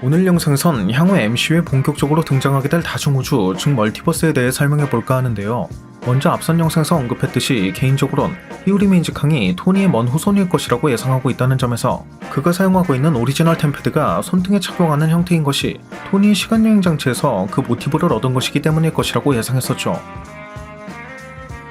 오늘 영상에선 향후 MCU에 본격적으로 등장하게 될 다중우주, 즉 멀티버스에 대해 설명해 볼까 하는데요. 먼저 앞선 영상에서 언급했듯이 개인적으론 히우리메인즈 캉이 토니의 먼 후손일 것이라고 예상하고 있다는 점에서 그가 사용하고 있는 오리지널 템패드가 손등에 착용하는 형태인 것이 토니의 시간여행 장치에서 그 모티브를 얻은 것이기 때문일 것이라고 예상했었죠.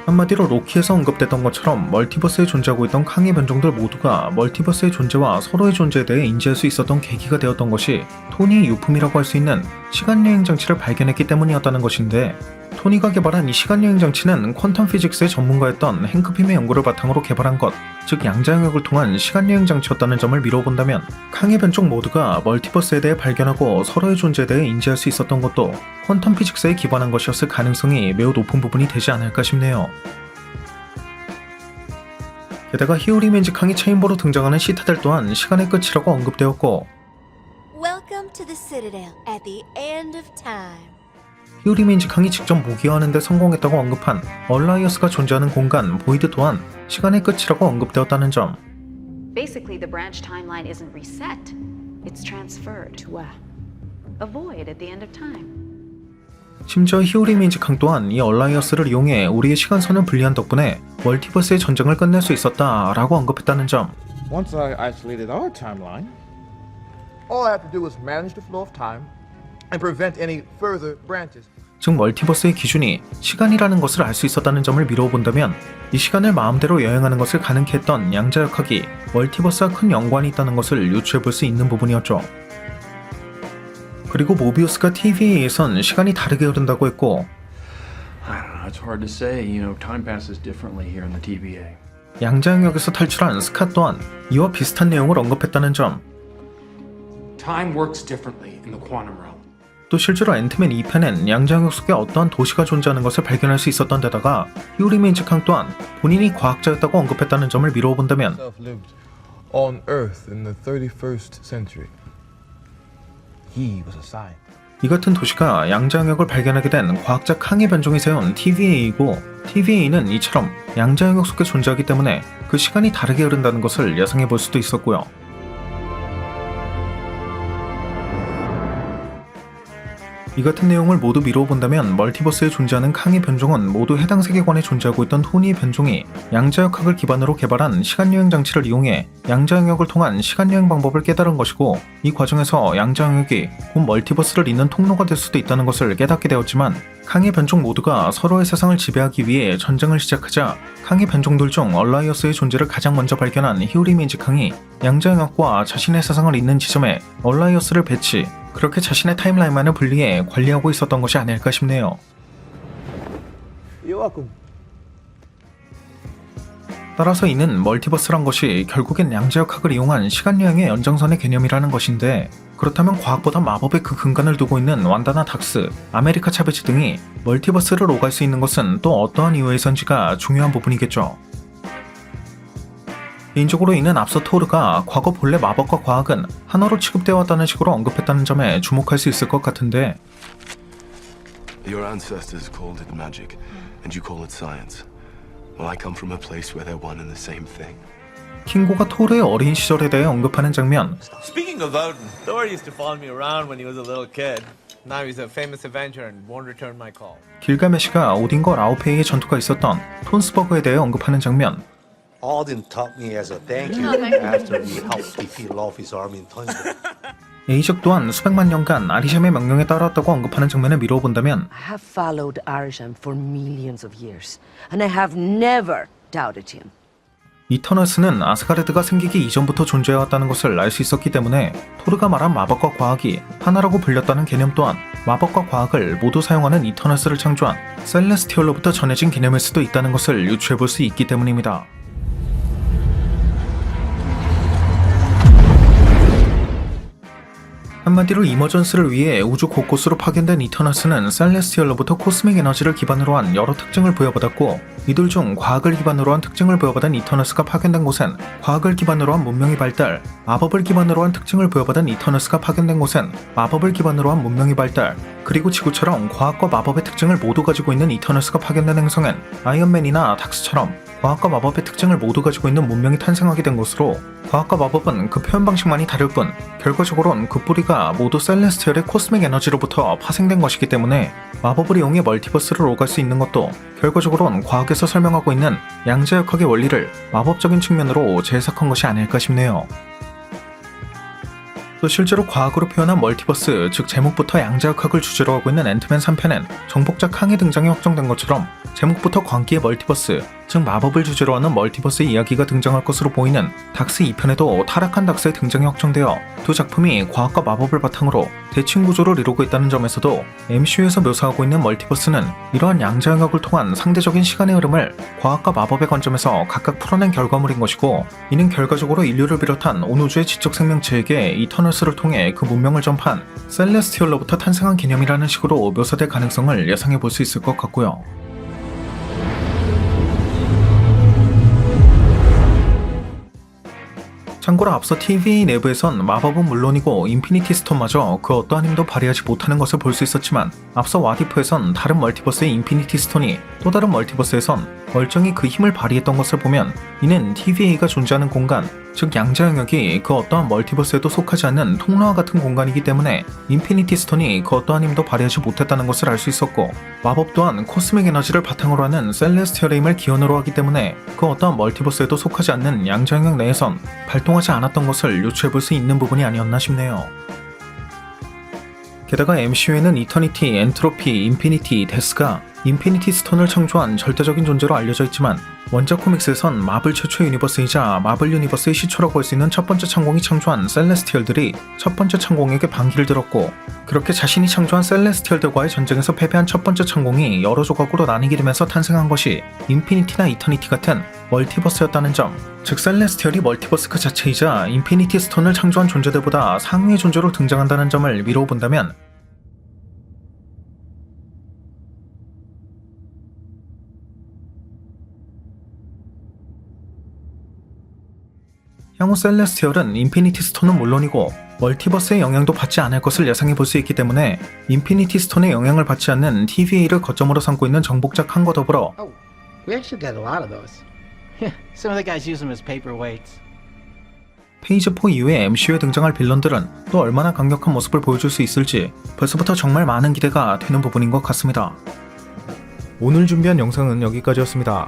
한마디로 로키에서 언급됐던 것처럼 멀티버스에 존재하고 있던 캉의 변종들 모두가 멀티버스의 존재와 서로의 존재에 대해 인지할 수 있었던 계기가 되었던 것이 토니의 유품이라고 할 수 있는 시간여행 장치를 발견했기 때문이었다는 것인데 토니가 개발한 이 시간여행 장치는 퀀텀 피직스의 전문가였던 행크 핌의 연구를 바탕으로 개발한 것, 즉 양자영역을 통한 시간여행 장치였다는 점을 미뤄본다면 캉의 변종 모두가 멀티버스에 대해 발견하고 서로의 존재에 대해 인지할 수 있었던 것도 퀀텀 피직스에 기반한 것이었을 가능성이 매우 높은 부분이 되지 않을까 싶네요. 게다가 히오리 맨지 캉이 체인버로 등장하는 시타델 또한 시간의 끝이라고 언급되었고 Welcome to the Citadel at the end of time. 히오리 맨지 캉이 직접 무기화하는 데 성공했다고 언급한 얼라이어스가 존재하는 공간 보이드 또한 시간의 끝이라고 언급되었다는 점 Basically, the branch timeline isn't reset, it's transferred to a, a void at the end of time. 심지어 히오리맨지 캉 또한 이 얼라이어스를 이용해 우리의 시간선을 분리한 덕분에 멀티버스의 전쟁을 끝낼 수 있었다라고 언급했다는 점 Once I isolated our timeline, all I have to do is manage the flow of time and prevent any further branches. 즉 멀티버스의 기준이 시간이라는 것을 알 수 있었다는 점을 미루어 본다면 이 시간을 마음대로 여행하는 것을 가능케 했던 양자역학이 멀티버스와 큰 연관이 있다는 것을 유추해 볼 수 있는 부분이었죠. 그리고 모비우스가 TVA에선 시간이 다르게 흐른다고 했고. 양자역역에서 탈출한 스카 또한 이와 비슷한 내용을 언급했다는 점 Time works differently in the quantum realm. 또 실제로 앤트맨 2편엔 양자역역 속에 어떠한 도시가 존재하는 것을 발견할 수 있었던 데다가 히우리메인즈 캉 또한 본인이 과학자였다고 언급했다는 점을 미루어 본다면 이 같은 도시가 양자역을 발견하게 된 과학자 캉의 변종이 세운 TVA이고 TVA는 이처럼 양자역역 속에 존재하기 때문에 그 시간이 다르게 흐른다는 것을 예상해 볼 수도 있었고요. 이 같은 내용을 모두 미루어 본다면 멀티버스에 존재하는 캉의 변종은 모두 해당 세계관에 존재하고 있던 토니의 변종이 양자역학을 기반으로 개발한 시간여행 장치를 이용해 양자영역을 통한 시간여행 방법을 깨달은 것이고 이 과정에서 양자영역이 곧 멀티버스를 잇는 통로가 될 수도 있다는 것을 깨닫게 되었지만 캉의 변종 모두가 서로의 세상을 지배하기 위해 전쟁을 시작하자 캉의 변종들 중 얼라이어스의 존재를 가장 먼저 발견한 히우리메이지 캉이 양자영역과 자신의 세상을 잇는 지점에 얼라이어스를 배치 그렇게 자신의 타임라인만을 분리해 관리하고 있었던 것이 아닐까 싶네요. 따라서 이는 멀티버스란 것이 결국엔 양자역학을 이용한 시간여행의 연장선의 개념이라는 것인데 그렇다면 과학보다 마법의 그 근간을 두고 있는 완다나 닥스, 아메리카 차베즈 등이 멀티버스를 오갈 수 있는 것은 또 어떠한 이유에선지가 중요한 부분이겠죠. 개인적으로 이는 앞서 토르가 과거 본래 마법과 과학은 하나로 취급되어 왔다는 식으로 언급했다는 점에 주목할 수 있을 것 같은데 Your ancestors called it magic, and you call it science. Well, I come from a place where they're one and the same thing. 킹고가 토르의 어린 시절에 대해 언급하는 장면 Speaking of Odin, Thor used to follow me around when he was a little kid. Now he's a famous Avenger and won't return my call. 길가메시가 오딘과 라오페이의 전투가 있었던 톤스버그에 대해 언급하는 장면 Alden taught me as a thank you after we helped defeat Laufey's army in Tundra. 에이적 또한 수백만 년간 아리샴의 명령에 따랐다고 언급하는 장면을 미루어 본다면 I have followed Arisham for millions of years, and I have never doubted him. 이터널스는 아스가르드가 생기기 이전부터 존재해왔다는 것을 알 수 있었기 때문에 토르가 말한 마법과 과학이 하나라고 불렸다는 개념 또한 마법과 과학을 모두 사용하는 이터널스를 창조한 셀레스티얼로부터 전해진 개념일 수도 있다는 것을 유추해 볼 수 있기 때문입니다. 한마디로 이머전스를 위해 우주 곳곳으로 파견된 이터널스는 셀레스티얼로부터 코스믹 에너지를 기반으로 한 여러 특징을 부여받았고 이들 중 과학을 기반으로 한 특징을 부여받은 이터널스가 파견된 곳엔 과학을 기반으로 한 문명의 발달, 마법을 기반으로 한 특징을 부여받은 이터널스가 파견된 곳엔 마법을 기반으로 한 문명의 발달, 그리고 지구처럼 과학과 마법의 특징을 모두 가지고 있는 이터널스가 파견된 행성엔 아이언맨이나 닥스처럼 과학과 마법의 특징을 모두 가지고 있는 문명이 탄생하게 된 것으로 과학과 마법은 그 표현 방식만이 다를 뿐 결과적으로는 그 뿌리가 모두 셀레스티얼의 코스믹 에너지로부터 파생된 것이기 때문에 마법을 이용해 멀티버스를 오갈 수 있는 것도 결과적으로는 과학에서 설명하고 있는 양자역학의 원리를 마법적인 측면으로 재해석한 것이 아닐까 싶네요. 또 실제로 과학으로 표현한 멀티버스, 즉 제목부터 양자역학을 주제로 하고 있는 앤트맨 3편엔 정복자 캉의 등장이 확정된 것처럼 제목부터 광기의 멀티버스, 즉 마법을 주제로 하는 멀티버스의 이야기가 등장할 것으로 보이는 닥스 2편에도 타락한 닥스의 등장이 확정되어 두 작품이 과학과 마법을 바탕으로 대칭 구조를 이루고 있다는 점에서도 MCU에서 묘사하고 있는 멀티버스는 이러한 양자역학을 통한 상대적인 시간의 흐름을 과학과 마법의 관점에서 각각 풀어낸 결과물인 것이고 이는 결과적으로 인류를 비롯한 온 우주의 지적 생명체에게 이터널스를 통해 그 문명을 전파한 셀레스티얼로부터 탄생한 개념이라는 식으로 묘사될 가능성을 예상해 볼 수 있을 것 같고요. 참고로 앞서 TVA 내부에선 마법은 물론이고 인피니티 스톤마저 그 어떠한 힘도 발휘하지 못하는 것을 볼 수 있었지만 앞서 와디프에선 다른 멀티버스의 인피니티 스톤이 또 다른 멀티버스에선 멀쩡히 그 힘을 발휘했던 것을 보면 이는 TVA가 존재하는 공간, 즉 양자 영역이 그 어떠한 멀티버스에도 속하지 않는 통로와 같은 공간이기 때문에 인피니티 스톤이 그 어떠한 힘도 발휘하지 못했다는 것을 알 수 있었고 마법 또한 코스믹 에너지를 바탕으로 하는 셀레스티얼의 힘을 기원으로 하기 때문에 그 어떠한 멀티버스에도 속하지 않는 양자 영역 내에선 발동하지 않았던 것을 유추해 볼 수 있는 부분이 아니었나 싶네요. 게다가 MCU에는 이터니티, 엔트로피, 인피니티, 데스가 인피니티 스톤을 창조한 절대적인 존재로 알려져 있지만 원작 코믹스에선 마블 최초 유니버스이자 마블 유니버스의 시초라고 할 수 있는 첫 번째 창공이 창조한 셀레스티얼들이 첫 번째 창공에게 반기를 들었고 그렇게 자신이 창조한 셀레스티얼들과의 전쟁에서 패배한 첫 번째 창공이 여러 조각으로 나뉘게 되면서 탄생한 것이 인피니티나 이터니티 같은 멀티버스였다는 점, 즉 셀레스티얼이 멀티버스 그 자체이자 인피니티 스톤을 창조한 존재들보다 상위의 존재로 등장한다는 점을 미루어 본다면 향후 셀레스티얼은 인피니티 스톤은 물론이고 멀티버스의 영향도 받지 않을 것을 예상해 볼 수 있기 때문에 인피니티 스톤의 영향을 받지 않는 TVA를 거점으로 삼고 있는 정복자 칸과 더불어 paperweights. 페이지 4 이후에 MCU에 등장할 빌런들은 또 얼마나 강력한 모습을 보여줄 수 있을지 벌써부터 정말 많은 기대가 되는 부분인 것 같습니다. 오늘 준비한 영상은 여기까지였습니다.